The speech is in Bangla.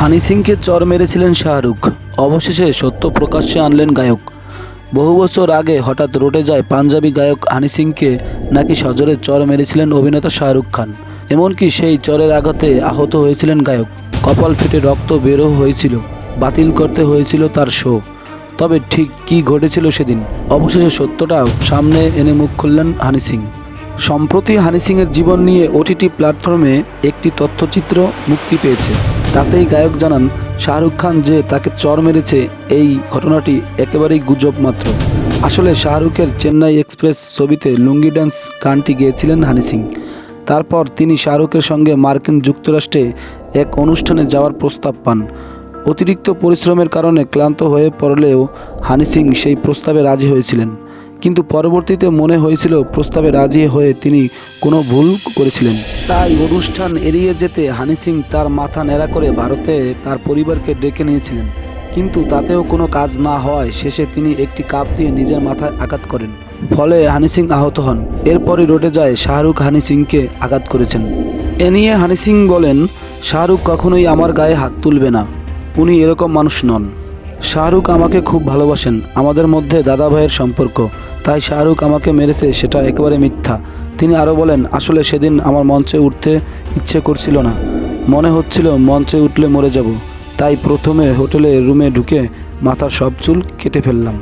হানি সিংকে চর মেরেছিলেন শাহরুখ। অবশেষে সত্য প্রকাশ্যে আনলেন গায়ক। বহু বছর আগে হঠাৎ রটে যায় পাঞ্জাবি গায়ক হানি সিংকে নাকি সজোরে চর মেরেছিলেন অভিনেতা শাহরুখ খান। এমনকি সেই চরের আঘাতে আহত হয়েছিলেন গায়ক। কপাল ফেটে রক্ত বেরো হয়েছিল, বাতিল করতে হয়েছিল তার শো। তবে ঠিক কী ঘটেছিল সেদিন? অবশেষে সত্যটা সামনে এনে মুখ খুললেন হানি সিং। সম্প্রতি হানি সিংয়ের জীবন নিয়ে ওটিটি প্ল্যাটফর্মে একটি তথ্যচিত্র মুক্তি পেয়েছে। তাতেই গায়ক জানান, শাহরুখ খান যে তাকে চর মেরেছে, এই ঘটনাটি একেবারেই গুজব মাত্র। আসলে শাহরুখের চেন্নাই এক্সপ্রেস ছবিতে লুঙ্গি ড্যান্স গানটি গেয়েছিলেন হানি সিং। তারপর তিনি শাহরুখের সঙ্গে মার্কিন যুক্তরাষ্ট্রে এক অনুষ্ঠানে যাওয়ার প্রস্তাব পান। অতিরিক্ত পরিশ্রমের কারণে ক্লান্ত হয়ে পড়লেও হানি সিং সেই প্রস্তাবে রাজি হয়েছিলেন। কিন্তু পরবর্তীতে মনে হয়েছিল প্রস্তাবে রাজি হয়ে তিনি কোনো ভুল করেছিলেন। তাই অনুষ্ঠান এড়িয়ে যেতে হানি সিং তার মাথা নেড়া করে ভারতে তার পরিবারকে ডেকে নিয়েছিলেন। কিন্তু তাতেও কোনো কাজ না হওয়ায় শেষে তিনি একটি কাপ দিয়ে নিজের মাথায় আঘাত করেন। ফলে হানি সিং আহত হন। এরপরই রোডে যায় শাহরুখ হানি সিংকে আঘাত করেছেন। এ নিয়ে হানি সিং বলেন, শাহরুখ কখনোই আমার গায়ে হাত তুলবে না। উনি এরকম মানুষ নন। শাহরুখ আমাকে খুব ভালোবাসেন, আমাদের মধ্যে দাদা ভাইয়ের সম্পর্ক। তাই শাহরুখ আমাকে মেরেছে, সেটা একেবারে মিথ্যা। তিনি আরও বলেন, আসলে সেদিন আমার মঞ্চে উঠতে ইচ্ছে করছিল না। মনে হচ্ছিল মঞ্চে উঠলে মরে যাব। তাই প্রথমে হোটেলে রুমে ঢুকে মাথার সব চুল কেটে ফেললাম।